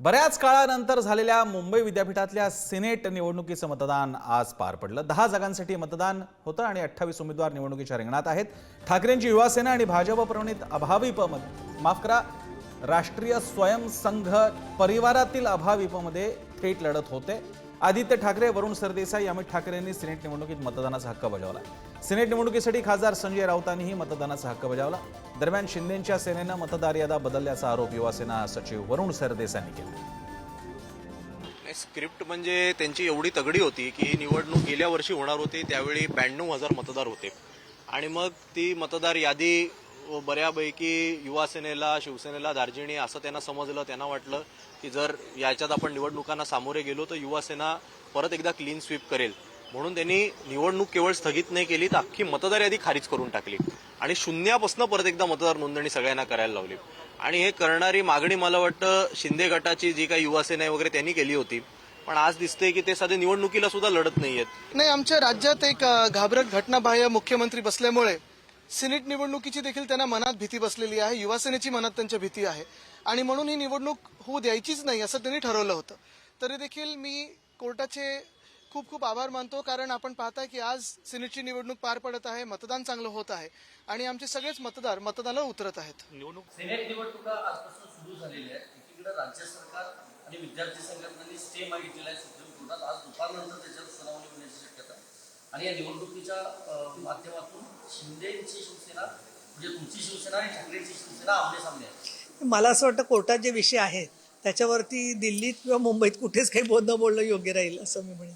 बऱ्याच काळानंतर झालेल्या मुंबई विद्यापीठातल्या सिनेट निवडणुकीचं मतदान आज पार पडलं. दहा जागांसाठी मतदान होतं आणि अठ्ठावीस उमेदवार निवडणुकीच्या रिंगणात आहेत. ठाकरेंची युवासेना आणि भाजप प्रणित अभाविपमध्ये माफ करा राष्ट्रीय स्वयंसंघ परिवारातील अभाविपमध्ये थेट लढत होते. आदित्य ठाकरे वरुण सरदेसाई अमित ठाकरेंनी सिनेट निवडणुकीत मतदानाचा हक्क बजावला. सिनेट निवडणुकीसाठी खासदार संजय राऊतांनीही मतदानाचा हक्क बजावला. दरम्यान शिंदेच्या सेनेनं मतदार यादा बदलल्याचा आरोप युवासेना सचिव वरुण सरदेसाईंनी केला. नाही, स्क्रिप्ट म्हणजे त्यांची एवढी तगडी होती की निवडणूक गेल्या वर्षी होणार होती त्यावेळी ब्याण्णव हजार मतदार होते. आणि मग ती मतदार यादी बऱ्यापैकी युवासेनेला शिवसेनेला दार्जिणी असं त्यांना समजलं त्यांना वाटलं की जर याच्यात आपण निवडणुकांना सामोरे गेलो तर युवासेना परत एकदा क्लीन स्वीप करेल. म्हणून त्यांनी निवडणूक केवळ स्थगित नाही केली तर अख्खी मतदार यादी खारीज करून टाकली. आणि शून्यापासून परत एकदा मतदार नोंदणी सगळ्यांना करायला लावली. आणि हे करणारी मागणी मला वाटतं शिंदे गटाची जी काही युवासेना आहे वगैरे त्यांनी केली होती पण आज दिसते की ते साधे निवडणुकीला सुद्धा लढत नाहीयेत. नाही आमच्या राज्यात एक घाबरट घटनाबाह्य मुख्यमंत्री बसल्यामुळे सिनेट निवडणुकीची देखील त्यांना मनात भीती बसलेली आहे. युवासेनेची मनात त्यांच्या भीती आहे. आणि म्हणून ही निवडणूक होऊ द्यायचीच नाही असं त्यांनी ठरवलं होतं. तरी देखील मी कोर्टाचे खूप खूप आभार मानतो कारण आपण पाहताय की आज सिनेटची निवडणूक पार पडत आहे मतदान चांगलं होत आहे आणि आमचे सगळेच मतदार मतदानाला उतरत आहेत. सिनेट निवडणुका आजपासून सुरू झालेल्या आहेत. एकीकडे राज्य सरकार आणि विद्यार्थी संघटनांनी स्टे मागितलेला आहे. सुप्रीम कोर्टात आज दुपारनंतर आणि या निवडणुकीच्या माध्यमातून शिंदेची शिवसेना म्हणजे तुमची शिवसेना आणि ठाकरेंची शिवसेना आमने सामने आहे मला असं वाटतं कोर्टात जे विषय आहेत त्याच्यावरती दिल्लीत किंवा मुंबईत कुठेच काही बोलणं बोलणं योग्य राहील असं मी म्हणेन.